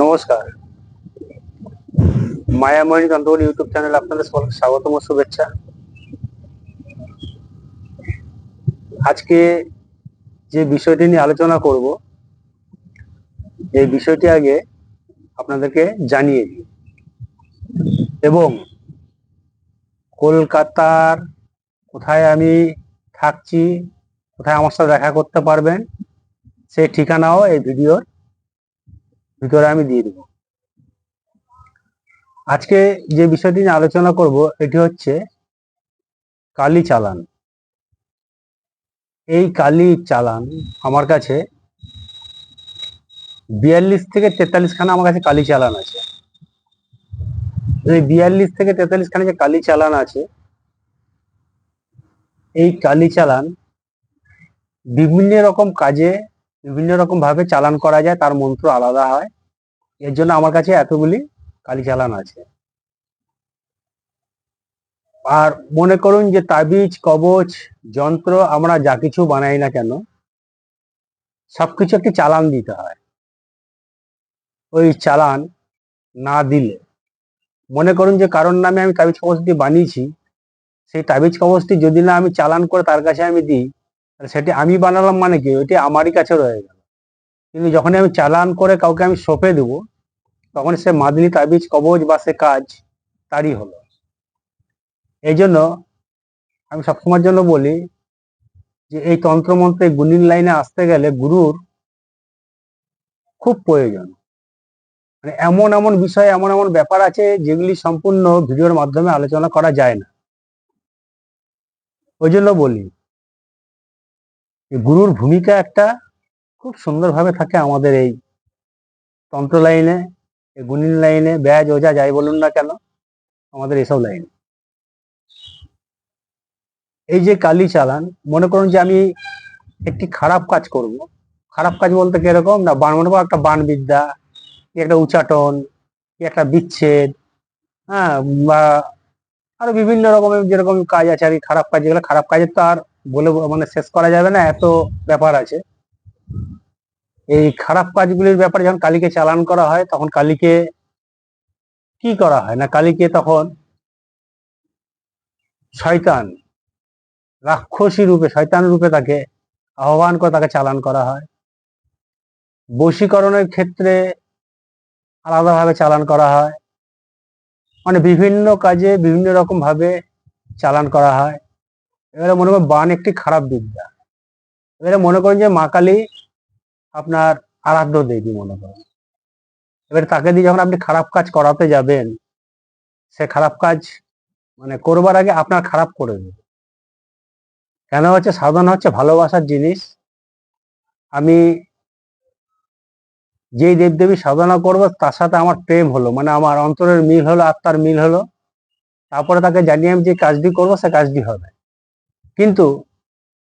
নমস্কার। মায়াময়ী তন্ত্র YouTube channel আপনাদের সকলকে স্বাগতম ও শুভেচ্ছা। আজকে যে বিষয়টি নিয়ে আলোচনা করব, এই বিষয়টি আগে আপনাদেরকে জানিয়ে দিই। এবং কলকাতার কোথায় আমি থাকছি, কোথায় আমার সাথে দেখা করতে পারবেন, সেই ঠিকানাও এই ভিডিওর ভিতরে আমি দিয়ে দেবো। আজকে যে বিষয়টি নিয়ে আলোচনা করব, এটি হচ্ছে কালি চালান। এই কালি চালান আমার কাছে বিয়াল্লিশ থেকে তেতাল্লিশ খানা আমার কাছে কালি চালান আছে। এই বিয়াল্লিশ থেকে তেতাল্লিশ খানা যে কালি চালান আছে, এই কালি চালান বিভিন্ন রকম কাজে বিভিন্ন রকম ভাবে চালান করা যায়, তার মন্ত্র আলাদা হয়। এর জন্য আমার কাছে এতগুলি কালি চালান আছে। আর মনে করুন যে তাবিজ, কবচ, যন্ত্র আমরা যা কিছু বানাই না কেন, সবকিছু একটি চালান দিতে হয়। ওই চালান না দিলে, মনে করুন যে কারণ নামে আমি তাবিজ কবচটি বানিয়েছি, সেই তাবিজ কবচটি যদি না আমি চালান করে তার কাছে আমি দিই সেটি আমি বানালাম মানে কি? ওইটি আমারই কাছে রয়ে গেল। কিন্তু যখনই আমি চালান করে কাউকে আমি সঁপে দেব তখন সে মাদলি তাবিজ, কবজ বা সে কাজ তারই হলো। এই জন্য আমি সবসময়ের জন্য বলি যে, এই তন্ত্রমন্ত্রে গুণিন লাইনে আসতে গেলে গুরুর খুব প্রয়োজন। মানে এমন এমন বিষয়, এমন এমন ব্যাপার আছে যেগুলি সম্পূর্ণ ভিডিওর মাধ্যমে আলোচনা করা যায় না। ওই জন্য বলি গুরুর ভূমিকা একটা খুব সুন্দরভাবে থাকে আমাদের এই তন্ত্র লাইনে গুণিন লাইনে, ব্যাজ, ওজা, যাই বলুন না কেন, আমাদের এসব লাইনে। এই যে কালি চালান, মনে করুন যে আমি একটি খারাপ কাজ করব। খারাপ কাজ বলতে কীরকম না, বান মনে করো একটা বান বিদ্যা কি একটা উচাটন, কি একটা বিচ্ছেদ হ্যাঁ বা আরও বিভিন্ন রকমের যেরকম কাজ আছে আর খারাপ কাজ যেগুলো, খারাপ কাজের তো আর বলে মানে শেষ করা যাবে না, এত ব্যাপার আছে। এই খারাপ কাজগুলির ব্যাপারে যখন কালীকে চালান করা হয়, তখন কালীকে কি করা হয়? না, কালীকে তখন শয়তান, রাক্ষসী রূপে, শয়তান রূপে তাকে আহ্বান করে তাকে চালান করা হয়। বশীকরণের ক্ষেত্রে আলাদাভাবে চালান করা হয়। মানে বিভিন্ন কাজে বিভিন্ন রকম ভাবে চালান করা হয়। এবারে মনে করেন বান একটি খারাপ বিদ্যা। এবারে মনে করেন যে মা কালী আপনার আরাধ্য দেবী মনে করেন এবারে তাকে দিয়ে যখন আপনি খারাপ কাজ করাতে যাবেন, সে খারাপ কাজ মানে করবার আগে আপনার খারাপ করে দেবে। কেন হচ্ছে? সাধনা হচ্ছে ভালোবাসার জিনিস। আমি যেই দেবদেবী সাধনা করব, তার সাথে আমার প্রেম হলো মানে আমার অন্তরের মিল হলো, আত্মার মিল হলো। তারপরে তাকে জানিয়ে আমি যে কাজটি করব, সে কাজটি হবে। কিন্তু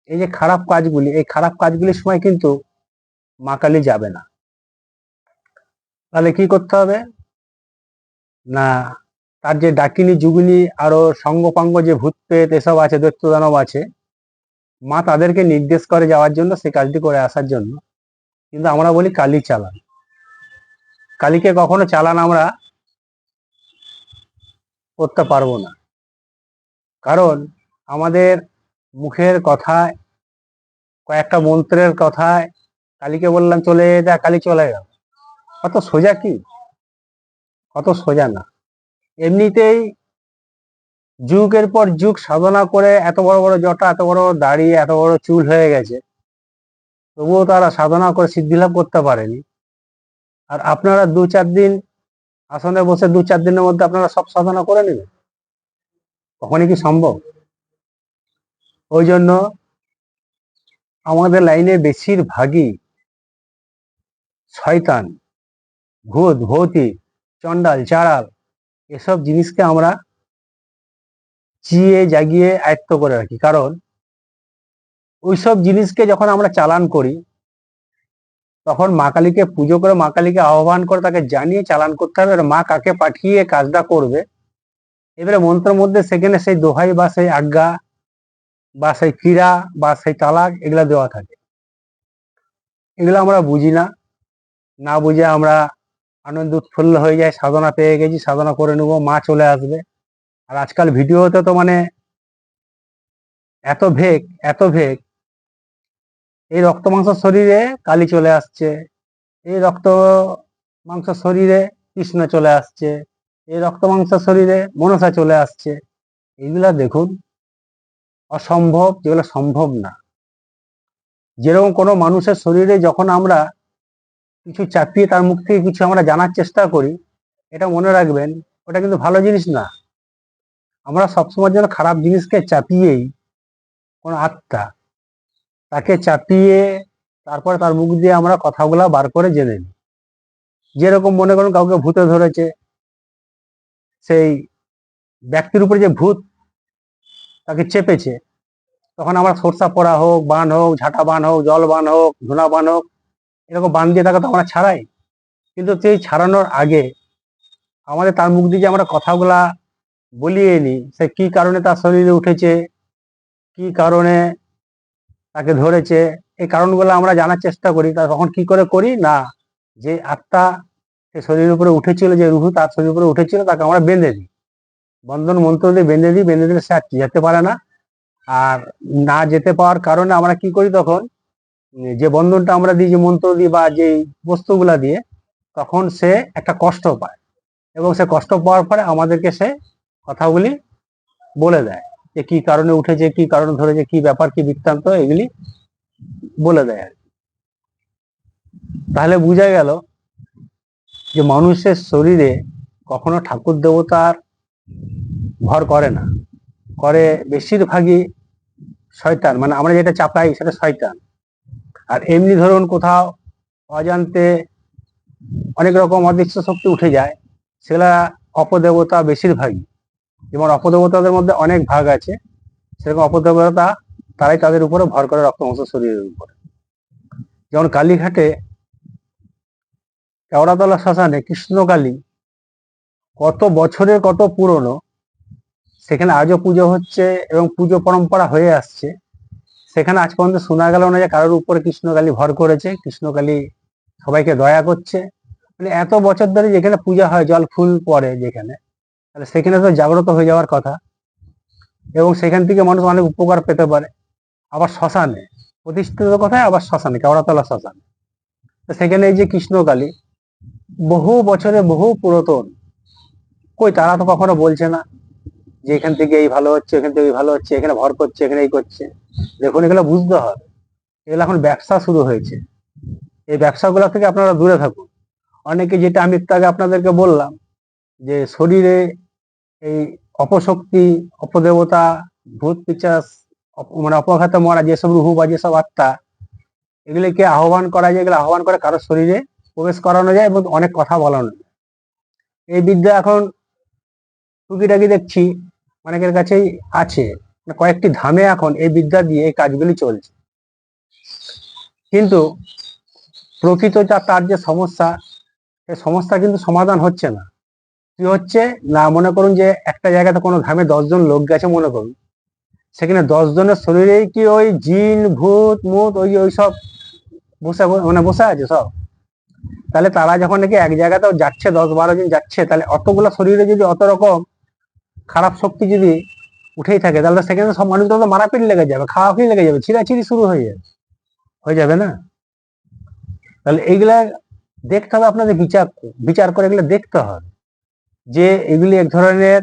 এই যে খারাপ কাজগুলি, এই খারাপ কাজগুলির সময় কিন্তু মা কালী যাবে না। তাহলে কি করতে হবে? না, তার যে ডাকিনী, যুগিনী, আরও সঙ্গপাঙ্গ যে ভূত পেত এসব আছে দৈত্য দানব আছে, মা তাদেরকে নির্দেশ করে যাওয়ার জন্য, সে কাজটি করে আসার জন্য। কিন্তু আমরা বলি কালী চালান। কালীকে কখনো চালান আমরা করতে পারব না। কারণ আমাদের মুখের কথায় কয়েকটা মন্ত্রের কথায় কালীকে বললাম, চলে যা, কালী চলে গেল। কত সোজা কি? কত সোজা না। এমনিতেই যুগের পর যুগ সাধনা করে এত বড় বড় জটা, এত বড় দাড়ি, এত বড় চুল হয়ে গেছে। তবুও তারা সাধনা করে সিদ্ধি লাভ করতে পারেনি। আর আপনারা দু চার দিন আসনে বসে দু চার দিনের মধ্যে আপনারা সব সাধনা করে নেবেন? কখনই কি সম্ভব? ওই জন্য আমাদের লাইনে বেশিরভাগই শয়তান, ভূত, ভৌতিক, চণ্ডাল চাড়াল এসব জিনিসকে আমরা চিয়ে, জাগিয়ে আয়ত্ত করে রাখি। কারণ ওইসব জিনিসকে যখন আমরা চালান করি, তখন মা কালীকে পুজো করে, মা কালীকে আহ্বান করে, তাকে জানিয়ে চালান করতে হবে। মা কাকে পাঠিয়ে কাজটা করবে? এবারে মন্ত্রের মধ্যে সেখানে সেই দোহাই বা সেই আজ্ঞা বা সেই ক্রীড়া বা সেই তালাক এগুলা দেওয়া থাকে। এগুলো আমরা বুঝি না। না বুঝে আমরা আনন্দ উৎফুল্ল হয়ে যায় সাধনা পেয়ে গেছি, সাধনা করে নেব, মা চলে আসবে। আর আজকাল ভিডিওতে তো মানে এত ভেগ এত ভেগ। এই রক্ত মাংস শরীরে কালি চলে আসছে, এই রক্ত মাংস শরীরে কৃষ্ণ চলে আসছে, এই রক্ত মাংস শরীরে মনসা চলে আসছে। এইগুলা দেখুন। অসম্ভব যেগুলো সম্ভব না। যেরকম কোনো মানুষের শরীরে যখন আমরা কিছু চাপিয়ে তার মুখ থেকে কিছু আমরা জানার চেষ্টা করি, এটা মনে রাখবেন, ওটা কিন্তু ভালো জিনিস না। আমরা সবসময় যেন খারাপ জিনিসকে চাপিয়েই কোনো আত্মা তাকে চাপিয়ে তারপরে তার মুখ দিয়ে আমরা কথাগুলো বার করে জেনে নিই। যেরকম মনে করুন কাউকে ভূতে ধরেছে, সেই ব্যক্তির উপরে যে ভূত তাকে চেপেছে। তখন আমরা সরষা পড়া হোক, বান হোক, ঝাঁটা বান হোক, জল বান হোক, ধুনা বান হোক, এরকম বান দিয়ে তাকে তো আমরা ছাড়াই। কিন্তু সেই ছাড়ানোর আগে আমাদের তার মুখ দিয়ে যে আমরা কথাগুলা বলিয়ে নিই সে কি কারণে তার শরীরে উঠেছে, কি কারণে তাকে ধরেছে, এই কারণগুলো আমরা জানার চেষ্টা করি। তা তখন কি করে করি? না, যে আত্মা সে শরীরের উপরে উঠেছিল, যে রুহু তার শরীরের উপরে উঠেছিল, তাকে আমরা বেঁধে দিই। বন্ধন মন্ত্র দিয়ে বেঁধে দিই, বেঁধে দিলে সে আর যেতে পারে না আর না যেতে পাওয়ার কারণে আমরা কি করি তখন, যে বন্ধনটা আমরা দিই, যে মন্ত্র দিই বা যে বস্তুগুলা দিয়ে, তখন সে একটা কষ্ট পায় এবং সে কষ্ট পাওয়ার পরে আমাদেরকে সে কথাগুলি বলে দেয়, যে কি কারণে উঠেছে, কি কারণে ধরেছে, কি ব্যাপার, কি বৃত্তান্ত, এগুলি বলে দেয় আর। তাহলে বোঝা গেল যে মানুষের শরীরে কখনো ঠাকুর দেবতার ভর করে না। করে বেশিরভাগই শয়তান। মানে আমরা যেটা চাপাই সেটা শয়তান। আর এমনি ধরুন কোথাও অজান্তে অনেক রকম অদৃশ্য শক্তি উঠে যায়, সেগুলা অপদেবতা বেশিরভাগই। যেমন অপদেবতাদের মধ্যে অনেক ভাগ আছে, সেরকম অপদেবতা তারাই তাদের উপরে ভর করে রক্ত, মাংস, শরীরের উপরে। যেমন কালীঘাটে, কেওড়াতলা শ্মশানে কৃষ্ণকালী কত বছরের কত পুরনো, সেখানে আজও পুজো হচ্ছে এবং পুজো পরম্পরা হয়ে আসছে। সেখানে আজ পর্যন্ত শোনা গেল না যে কারোর উপরে কৃষ্ণকালী ভর করেছে, কৃষ্ণকালী সবাইকে দয়া করছে। মানে এত বছর ধরে যেখানে পূজা হয়, জল, ফুল পড়ে যেখানে, তাহলে সেখানে তো জাগ্রত হয়ে যাওয়ার কথা। এবং সেখান থেকে মানুষ অনেক উপকার পেতে পারে। আবার শ্মশানে, প্রতিষ্ঠিত কথায়? আবার শ্মশানে, কেওড়াতলা শ্মশানে। সেখানে এই যে কৃষ্ণকালী, বহু বছরে বহু পুরাতন কই তারা তো কখনো বলছে না যে এখান থেকে এই ভালো হচ্ছে, এখান থেকে এই ভালো হচ্ছে, এখানে ভর করছে, এখানে এই করছে। দেখুন, এগুলো বুঝতে হবে। এগুলো এখন ব্যবসা শুরু হয়েছে। এই ব্যবসাগুলো থেকে আপনারা দূরে থাকুন। অনেকে যেটা আমি একটু আগে আপনাদেরকে বললাম যে শরীরে এই অপশক্তি, অপদেবতা, ভূত পিচাস মানে অপঘাত মরা যেসব রুহু বা যেসব আত্মা, এগুলিকে আহ্বান করা যায়, এগুলো আহ্বান করে কারোর শরীরে প্রবেশ করানো যায় এবং অনেক কথা বলানো যায়। এই বিদ্যা এখন টুকিটাকি দেখছি অনেকের কাছেই আছে। কয়েকটি ধামে এখন এই বিদ্যা দিয়ে এই কাজগুলি চলছে। কিন্তু প্রকৃত যা তার যে সমস্যা সেই সমস্যা কিন্তু সমাধান হচ্ছে না। কি হচ্ছে? না, মনে করুন যে একটা জায়গাতে কোনো ধামে দশজন লোক গেছে, মনে করুন। সেখানে দশ জনের শরীরেই কি ওই জিন, ভূত, মুত, ওই ওই সব বসে মানে বসে আছে সব? তাহলে তারা যখন নাকি এক জায়গাতেও যাচ্ছে, দশ বারো জন যাচ্ছে, তাহলে অতগুলো শরীরে যদি অত রকম খারাপ শক্তি যদি উঠেই থাকে তাহলে সেখানে সব মানুষগুলো তো মারাপিট লেগে যাবে খাওয়াখি লেগে যাবে ছিঁড়াছিড়ি শুরু হয়ে যাবে হয়ে যাবে না? তাহলে এইগুলা দেখতে হবে আপনাদের বিচার বিচার করে এগুলো দেখতে হবে যে এগুলি এক ধরনের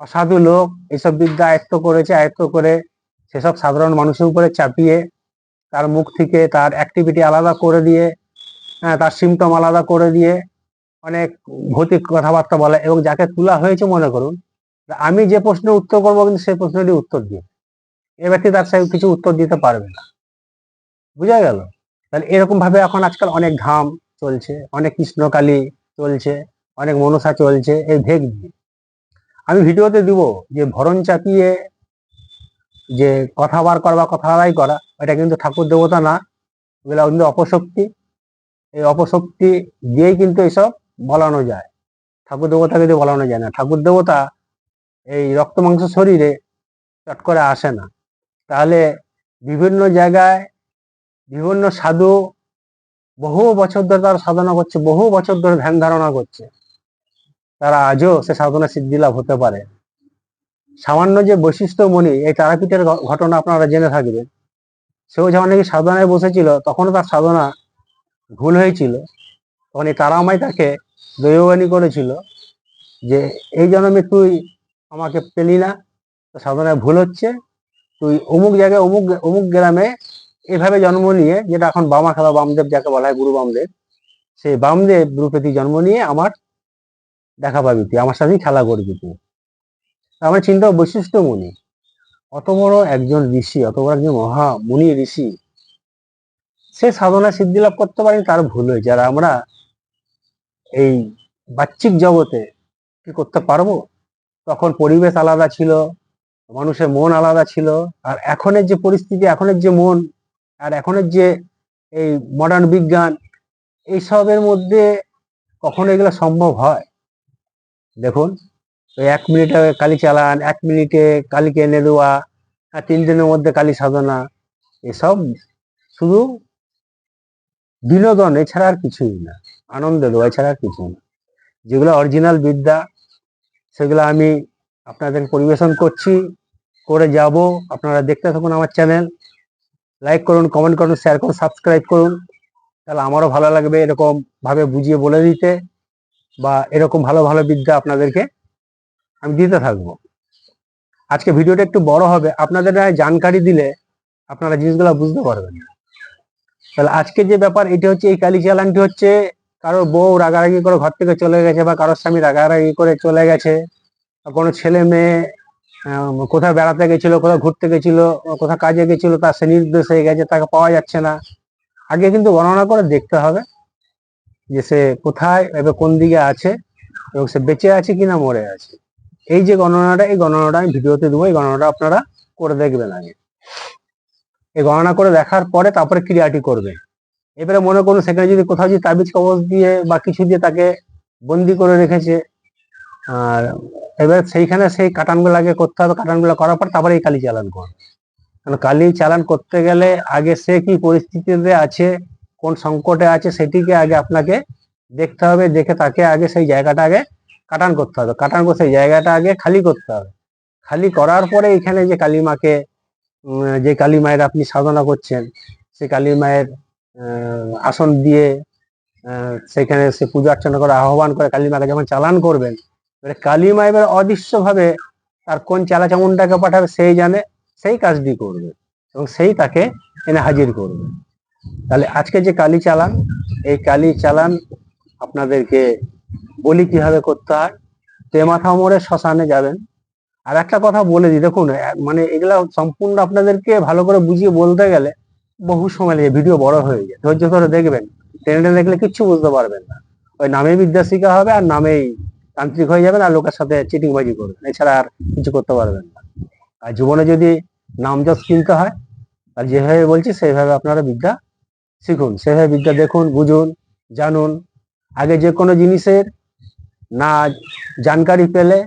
অসাধু লোক এইসব বিদ্যা আয়ত্ত করেছে আয়ত্ত করে সেসব সাধারণ মানুষের উপরে চাপিয়ে তার মুখ থেকে তার অ্যাক্টিভিটি আলাদা করে দিয়ে হ্যাঁ, তার সিমটম আলাদা করে দিয়ে অনেক ভৌতিক কথাবার্তা বলে এবং যাকে তোলা হয়েছে মনে করুন আমি যে প্রশ্নের উত্তর করব কিন্তু সেই প্রশ্নটি উত্তর দিয়ে এ ব্যক্তি তার সাথে কিছু উত্তর দিতে পারবে না। বুঝা গেল? তাহলে এরকম ভাবে এখন আজকাল অনেক ধাম চলছে, অনেক কৃষ্ণকালী চলছে, অনেক মনসা চলছে এই ভেগ দিয়ে আমি ভিডিওতে দিব যে ভরণ চাপিয়ে যে কথা বার করা বা কথা আদায় করা, এটা কিন্তু ঠাকুর দেবতা না, এগুলো কিন্তু অপশক্তি। এই অপশক্তি দিয়েই কিন্তু এসব বলানো যায়। ঠাকুর দেবতাকে দিয়ে বলানো যায় না। ঠাকুর দেবতা এই রক্ত মাংস শরীরে চট করে আসে না। তাহলে বিভিন্ন জায়গায় বিভিন্ন সাধু বহু বছর ধরে তারা সাধনা করছে, বহু বছর ধরে ধ্যান ধারণা করছে। তারা আজও সে সাধনা সিদ্ধি লাভ হতে পারে। সামান্য যে বৈশিষ্ট্য মণি এই তারাপীঠের ঘটনা আপনারা জেনে থাকবেন। সেও যখন নাকি সাধনায় বসেছিল তখনও তার সাধনা ভুল হয়েছিল। তখন এই তারামাই তাকে দৈববাণী করেছিল যে, এই জন্মে তুই আমাকে পেলি না সাধনায় ভুল হচ্ছে। তুই অমুক জায়গায়, অমুক অমুক গ্রামে এভাবে জন্ম নিয়ে, যেটা এখন বামা খেলা বামদেব যাকে বলা হয় গুরু বামদেব, সেই বামদেব রূপে তুই জন্ম নিয়ে আমার দেখা পাবি তুই, আমার সাথেই খেলা করবি তুই। আমার চিন্তা বৈশিষ্ট্য মুনি। অত বড় একজন ঋষি, অত বড় একজন মহা মুনি ঋষি, সে সাধনা সিদ্ধি লাভ করতে পারেনি, তার ভুল হয়েছে। আর আমরা এই বাহ্যিক জগতে কি করতে পারব? তখন পরিবেশ আলাদা ছিল, মানুষের মন আলাদা ছিল, আর এখনের যে পরিস্থিতি, এখনের যে মন, আর এখনের যে এই মডার্ন বিজ্ঞান, এইসবের মধ্যে কখনো এগুলো সম্ভব হয়? দেখুন এক মিনিটে কালি চালান, এক মিনিটে কালীকে এনে দেওয়া আর তিন দিনের মধ্যে কালী সাধনা এসব শুধু বিনোদন, এছাড়া আর কিছুই না, আনন্দ দেওয়া, এছাড়া আর কিছুই না। যেগুলো অরিজিনাল বিদ্যা সেগুলো আমি আপনাদের পরিবেশন করছি, করে যাব। আপনারা দেখতে থাকুন আমার চ্যানেল। লাইক করুন, কমেন্ট করুন, শেয়ার করুন, সাবস্ক্রাইব করুন। তাহলে আমারও ভালো লাগবে এরকম ভাবে বুঝিয়ে বলে দিতে বা এরকম ভালো ভালো বিদ্যা আপনাদেরকে আমি দিতে থাকব। আজকে ভিডিওটা একটু বড় হবে। আপনাদের জানকারি দিলে আপনারা জিনিসগুলো বুঝতে পারবেন তাহলে আজকে যে ব্যাপার, এটা হচ্ছে এই কালী চালানটি হচ্ছে কারোর বউ রাগারাগি করে ঘর থেকে চলে গেছে বা কারোর স্বামী রাগারাগি করে চলে গেছে কোনো ছেলে মেয়ে কোথাও বেড়াতে গেছিল কোথাও ঘুরতে গেছিল কোথাও কাজে গেছিল, তার সে নির্দেশ হয়ে গেছে, তাকে পাওয়া যাচ্ছে না। আগে কিন্তু গণনা করে দেখতে হবে যে সে কোথায়, এবার কোন দিকে আছে এবং সে বেঁচে আছে কিনা, মরে আছে। এই যে গণনাটা, এই গণনাটা আমি ভিডিওতে দেবো, এই গণনাটা আপনারা করে দেখবেন আগে। এই গণনা করে দেখার পরে তারপরে ক্রিয়াটি করবে। এবারে মনে করুন সেখানে যদি কোথাও যদি তাবিজ কবজ দিয়ে বা কিছু দিয়ে তাকে বন্দি করে রেখেছে, আর এবার সেইখানে সেই কাটানগুলো আগে করতে হবে। কাটানগুলো করার পর তারপরে এই কালি চালান করবে কারণ কালি চালান করতে গেলে আগে সে কি পরিস্থিতিতে আছে, কোন সংকটে আছে সেটিকে আগে আপনাকে দেখতে হবে। দেখে তাকে আগে সেই জায়গাটা আগে কাটান করতে হবে। কাটান করে সেই জায়গাটা আগে খালি করতে হবে। খালি করার পরে এখানে যে কালী মাকে যে কালী মায়ের আপনি সাধনা করছেন সেই কালী মায়ের আসন দিয়ে সেখানে সে পূজা অর্চনা করে আহ্বান করে কালী মাকে যখন চালান করবেন, এবারে কালী মা এবার অদৃশ্য ভাবে তার কোন চালা চামুন্ডাকে পাঠাবে সেই জানে, সেই কাজটি করবে এবং সেই তাকে এনে হাজির করবে। তাহলে আজকে যে কালী চালান, এই কালী চালান আপনাদেরকে বলি কীভাবে করতে হয় তে মাথা মোড়ে শ্মশানে যাবেন। আর একটা কথা বলে দিই, দেখুন মানে এগুলা সম্পূর্ণ আপনাদেরকে ভালো করে বুঝিয়ে বলতে গেলে বহু সময় লাগে, ভিডিও বড় হয়ে যায় ধৈর্য ধরে দেখবেন টেনে দেখলে কিচ্ছু বুঝতে পারবেন না। ওই নামে বিদ্যা শিখা হবে আর নামেই তান্ত্রিক হয়ে যাবেন আর লোকের সাথে চিটিংবাজি করবেন। এছাড়া আর কিছু করতে পারবেন না। আর জীবনে যদি নাম যশ কিনতে হয়, আর যেভাবে বলছি, সেইভাবে আপনারা বিদ্যা শিখুন। সেভাবে বিদ্যা দেখুন, বুঝুন, জানুন। আগে যে কোনো জিনিসের না জানকারি পেলে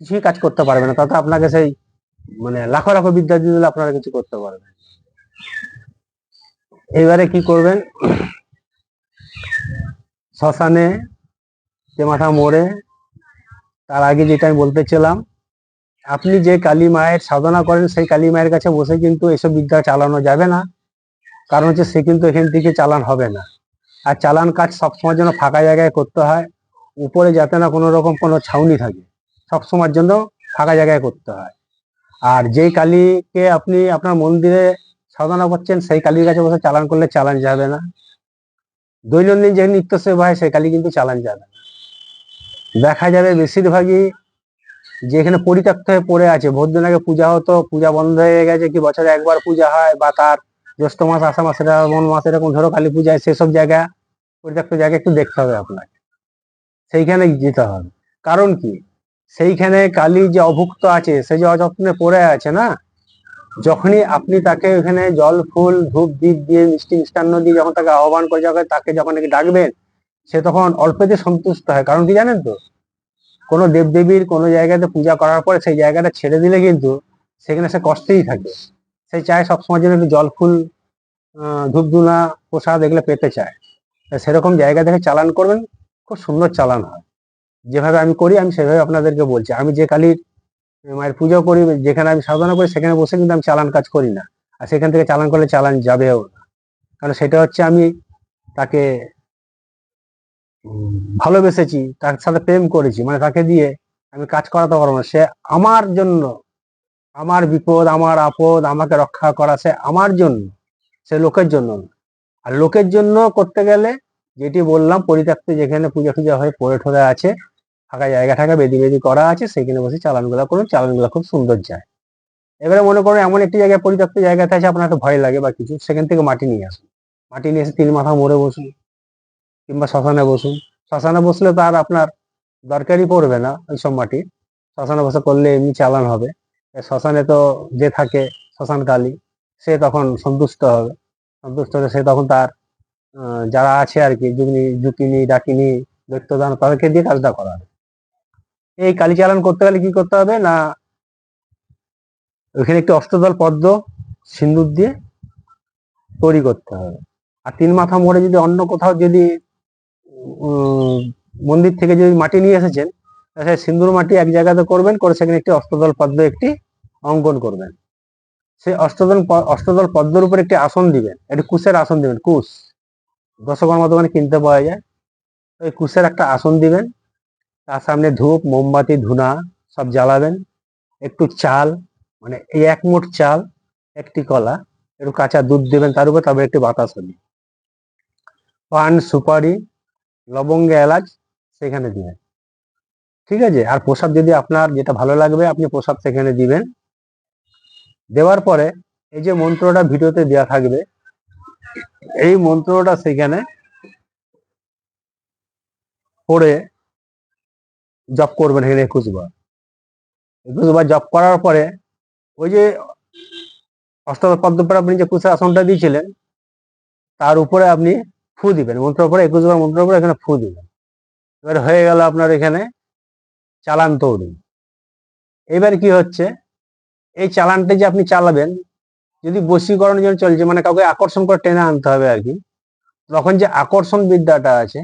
কিছুই কাজ করতে পারবে না। তাতে আপনাকে সেই মানে লাখো লাখো বিদ্যা দিয়ে দিলে আপনারা কিছু করতে পারবেন। এবারে কি করবেন? শ্মশানে যে মাথা মোড়ে, তার আগে যেটা আমি বলতেছিলাম আপনি যে কালী মায়ের সাধনা করেন, সেই কালী মায়ের কাছে বসে কিন্তু এসব বিদ্যা চালানো যাবে না। কারণ হচ্ছে সে কিন্তু এখান থেকে চালান হবে না। আর চালান কাজ সবসময় জন্য ফাঁকা জায়গায় করতে হয়। উপরে যাতে না কোনো রকম কোনো ছাউনি থাকে, সবসময়ের জন্য ফাঁকা জায়গায় করতে হয়। আর যেই কালীকে আপনি আপনার মন্দিরে সাধনা করছেন, সেই কালীর কাছে বসে চালান করলে চালান যাবে না। দৈনন্দিন যে নিত্য সেবা হয়, সেই কালী কিন্তু চালান যাবে না। দেখা যাবে বেশিরভাগই যেখানে পরিত্যক্ত হয়ে পড়ে আছে। আগে পূজা হতো, পূজা বন্ধ হয়ে গেছে, কি বছরে একবার পূজা হয় বা তার জ্যৈষ্ঠ মাস, আষাঢ় মাস, শ্রাবণ মাস এরকম ধরো কালী পূজায় সেসব জায়গা, পরিত্যক্ত জায়গা একটু দেখতে হবে আপনাকে। সেইখানে যেতে হবে। কারণ কি? সেইখানে কালী যে অভুক্ত আছে, সে যে অযত্নে পড়ে আছে না যখনই আপনি তাকে ওখানে জল, ফুল, ধূপ দ্বীপ দিয়ে মিষ্টি মিষ্টান্ন দিয়ে যখন তাকে আহ্বান করে, যখন তাকে যখন নাকি ডাকবেন, সে তখন অল্পতে সন্তুষ্ট হয়। কারণ কি জানেন তো? কোনো দেবদেবীর কোনো জায়গাতে পূজা করার পরে সেই জায়গাটা ছেড়ে দিলে কিন্তু সেখানে সে কষ্টেই থাকে। সে চায় সবসময় যেন একটু জল, ফুল ধূপধুনা প্রসাদ এগুলো পেতে চায়। সেরকম জায়গা থেকে চালান করবেন, খুব সুন্দর চালান হয়। যেভাবে আমি করি, আমি সেভাবে আপনাদেরকে বলছি। আমি যে কালীর মায়ের পুজো করি যেখানে আমি সাধনা করি, সেখানে বসে কিন্তু আমি চালান কাজ করি না। আর সেখান থেকে চালান করলে চালান যাবেও না। কারণ সেটা হচ্ছে আমি তাকে ভালোবেসেছি, তার সাথে প্রেম করেছি। মানে তাকে দিয়ে আমি কাজ করাতে পারব না। সে আমার জন্য, আমার বিপদ, আমার আপদ, আমাকে রক্ষা করা সে আমার জন্য, সে লোকের জন্য আর লোকের জন্য করতে গেলে, যেটি বললাম, পরিত্যক্ত যেখানে পূজা টুজা হয়ে পড়ে ঠরে আছে। ফাঁকা জায়গা টাকা বেদি বেদি করা আছে সেখানে বসে চালানগুলো করুন, চালানগুলো খুব সুন্দর যায়। এবারে মনে করুন, এমন একটি জায়গায়, পরিত্যক্ত জায়গাতে আছে, আপনার ভয় লাগে বা কিছু, সেখান থেকে মাটি নিয়ে আসুন। মাটি নিয়ে এসে তিন মাথা মোড়ে বসুন, কিংবা শ্মশানে বসুন। শ্মশানে বসলে তার আপনার দরকারই পড়বে না ওইসব মাটি। শ্মশানে বসে করলে এমনি চালান হবে। শ্মশানে তো যে থাকে, শ্মশান কালী, সে তখন সন্তুষ্ট হবে। সন্তুষ্ট হলে সে তখন তার যারা আছে আর কি, যুগনি জুকিনি ডাকিনি, দৈত্যদান, তাদেরকে দিয়ে কাজটা করাবে। এই কালী চালান করতে গেলে কি করতে হবে? না, ওইখানে একটি অষ্টদল পদ্ম সিন্দুর দিয়ে তৈরি করতে হবে। আর তিন মাথা মোড়ে যদি অন্য কোথাও যদি মন্দির থেকে যদি মাটি নিয়ে এসেছেন সেই সিন্দুর মাটি এক জায়গাতে করবেন, করে সেখানে একটি অষ্টদল পদ্ম একটি অঙ্কন করবেন। সেই অষ্টদল অষ্টদল পদ্মর উপর একটি আসন দিবেন। একটি কুশের আসন দিবেন, কুশ। দশকর্মা দোকানে কিনতে পাওয়া যায়। ওই কুশের একটা আসন দিবেন। তার সামনে ধূপ, মোমবাতি, ধুনা সব জ্বালাবেন। একটু চাল মানে এই এক মুঠ চাল, একটি কলা, একটু কাঁচা দুধ দেবেন তার উপর তবে একটি বাতাস হবে। পান, সুপারি, লবঙ্গে এলাচ, সেখানে দিবেন। ঠিক আছে? আর প্রসাদ যদি আপনার যেটা ভালো লাগবে, আপনি প্রসাদ সেখানে দিবেন। দেওয়ার পরে এই যে মন্ত্রটা ভিডিওতে দেওয়া থাকবে, এই মন্ত্রটা সেখানে পড়ে জপ করবেন এখানে একুশ বার একুশ বার জপ করার পরে ওই যে অষ্টম পদ্মপুর আপনি যে কুশে আসনটা দিয়েছিলেন, তার উপরে আপনি ফু দিবেন। মন্ত্রের উপরে একুশ বার মন্ত্রের উপরে এখানে ফু দিবেন। এবার হয়ে গেল আপনার এখানে চালান তৈরি এবার কি হচ্ছে? এই চালানটা যে আপনি চালাবেন, যদি বশীকরণের জন্য চলছে মানে কাউকে আকর্ষণ করে টেনে আনতে হবে আর কি, তখন যে আকর্ষণ বিদ্যাটা আছে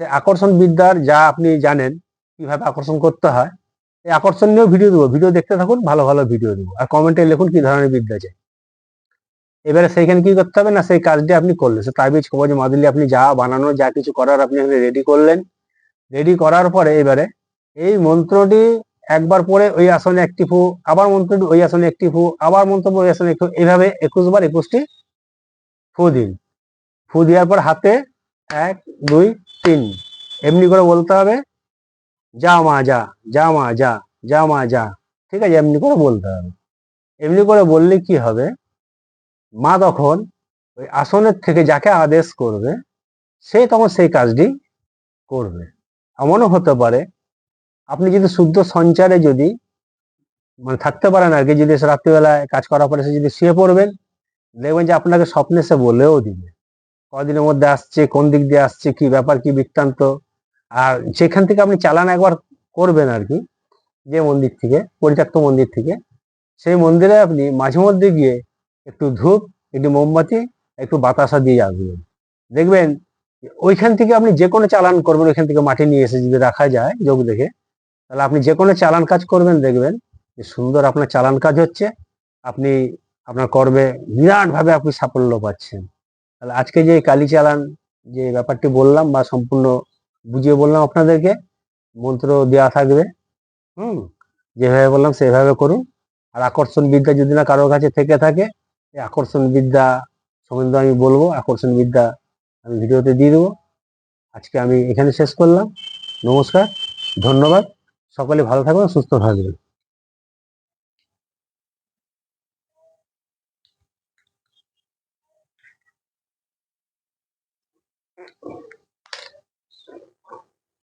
সেই আকর্ষণ বিদ্যার যা আপনি জানেন কীভাবে আকর্ষণ করতে হয়, এই আকর্ষণ নিয়েও ভিডিও দেবো। ভিডিও দেখতে থাকুন, ভালো ভালো ভিডিও দেবো। আর কমেন্টে লিখুন কি ধরনের বিদ্যা চাই এবারে সেইখানে কি করতে হবে না, সেই কাজটি আপনি করলেন। সে তাবিজ, কবজ, মাদুলি আপনি যা বানানো, যা কিছু করার আপনি রেডি করলেন। রেডি করার পরে এবারে এই মন্ত্রটি একবার পরে ওই আসনে একটি ফু, আবার মন্ত্রটি ওই আসনে একটি ফু, আবার মন্ত্র ওই আসনে এইভাবে একুশ বার একুশটি ফু দিন। ফু দেওয়ার পর হাতে এক, দুই, তিন, এমনি করে বলতে হবে। যা মা, যা যা মা, যা যা মা, যা। ঠিক আছে, এমনি করে বলতে হবে। এমনি করে বললে কি হবে? মা তখন ওই আসনের থেকে যাকে আদেশ করবে, সে তখন সেই কাজটি করবে। এমনও হতে পারে, আপনি যদি শুদ্ধ সঞ্চারে যদি মানে থাকতে পারেন আর কি, যদি রাত্রিবেলায় কাজ করার পরে সে যদি শুয়ে পড়বেন, দেখবেন যে আপনাকে স্বপ্নে সে বলেও দিবে। কদিনের মধ্যে আসছে, কোন দিক দিয়ে আসছে, কি ব্যাপার, কি বৃত্তান্ত আর যেখান থেকে আপনি চালান একবার করবেন আর কি, যে মন্দির থেকে, পরিত্যক্ত মন্দির থেকে। সেই মন্দিরে আপনি মাঝে মধ্যে গিয়ে একটু ধূপ, একটু মোমবাতি, একটু বাতাসা দিয়ে আসবেন। দেখবেন ওইখান থেকে আপনি যে কোনো চালান করবেন, ওইখান থেকে মাটি নিয়ে এসে যদি রাখা যায় যোগ দেখে, তাহলে আপনি যে কোনো চালান কাজ করবেন, দেখবেন যে সুন্দর আপনার চালান কাজ হচ্ছে, আপনি আপনার কর্মে বিরাটভাবে আপনি সাফল্য পাচ্ছেন। তাহলে আজকে যে কালী চালান যে ব্যাপারটি বললাম বা সম্পূর্ণ বুঝিয়ে বললাম আপনাদেরকে, মন্ত্র দেওয়া থাকবে, হুম, যেভাবে বললাম সেভাবে করুন। আর আকর্ষণ বিদ্যা যদি না কারোর কাছে থেকে থাকে, এই আকর্ষণ বিদ্যা সম্বন্ধে আমি বলব, আকর্ষণ বিদ্যা আমি ভিডিওতে দিয়ে দেবো। আজকে আমি এখানে শেষ করলাম। নমস্কার, ধন্যবাদ। সকলে ভালো থাকবেন সুস্থ থাকবেন।